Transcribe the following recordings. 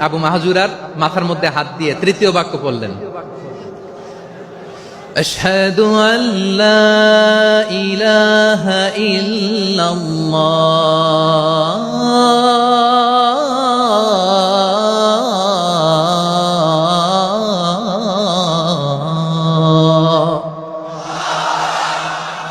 আবু মাহাজুরার মাথার মধ্যে হাত দিয়ে তৃতীয় বাক্য বললেন أشهد أن لا إله إلا الله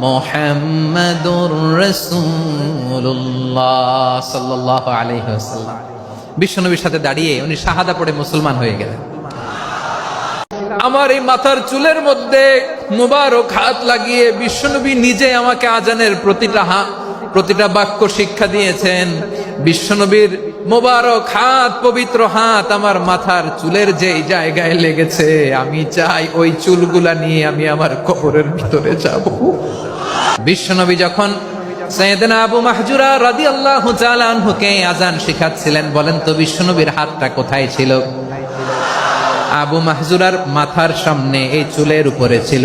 মুহাম্মাদুর রসুল্লাহ সাল্লাহ আলাইহি ওয়াসাল্লাম। বিশ্বনবীর সাথে দাঁড়িয়ে উনি শাহাদা পড়ে মুসলমান হয়ে গেলেন। আমার এই মাথার চুলের মধ্যে মুবারক হাত লাগিয়ে বিশ্বনবী নিজে আমাকে আজানের প্রতিটা হাত প্রতিটা বাক্য শিক্ষা দিয়েছেন। বিশ্বনবীর মোবারক হাত, পবিত্র হাত আমার মাথার চুলের যেই জায়গায় লেগেছে, আমি চাই ওই চুলগুলা নিয়ে আমি আমার কবরের ভিতরে যাব। বিশ্বনবী যখন আবু আনহুকে আজান শিখাচ্ছিলেন, বলেন, তো বিশ্বনবীর হাতটা কোথায় ছিল? আবু মাহজুরার মাথার সামনে এই চুলের উপরে ছিল।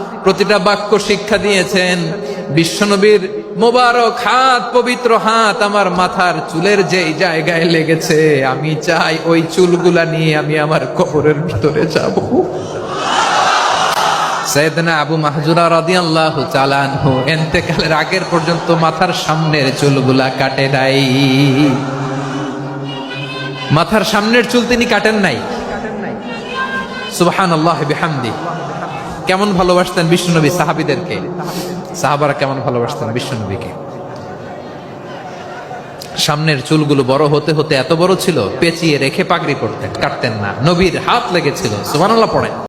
প্রতিটা বাক্য শিক্ষা দিয়েছেন। বিশ্বনবীর মোবারক হাত, পবিত্র হাত আমার মাথার চুলের যেই জায়গায় লেগেছে, আমি চাই ওই চুলগুলা নিয়ে আমি আমার কবরের ভিতরে যাব। আগের পর্যন্ত মাথার সামনের চুলগুলা কাটে নাই। মাথার সামনের চুল তিনি কাটেন নাই? বিহামদি। কেমন ভালোবাসতেন বিষ্ণুনবী সাহাবিদেরকে? সাহাবারা কেমন ভালোবাসতেন বিষ্ণুনবীকে? সামনের চুলগুলো বড় হতে হতে এত বড় ছিল, পেঁচিয়ে রেখে পাগড়ি করতেন কাটতেন না, নবীর হাত লেগেছিল, সুবহানাল্লাহ পড়েন।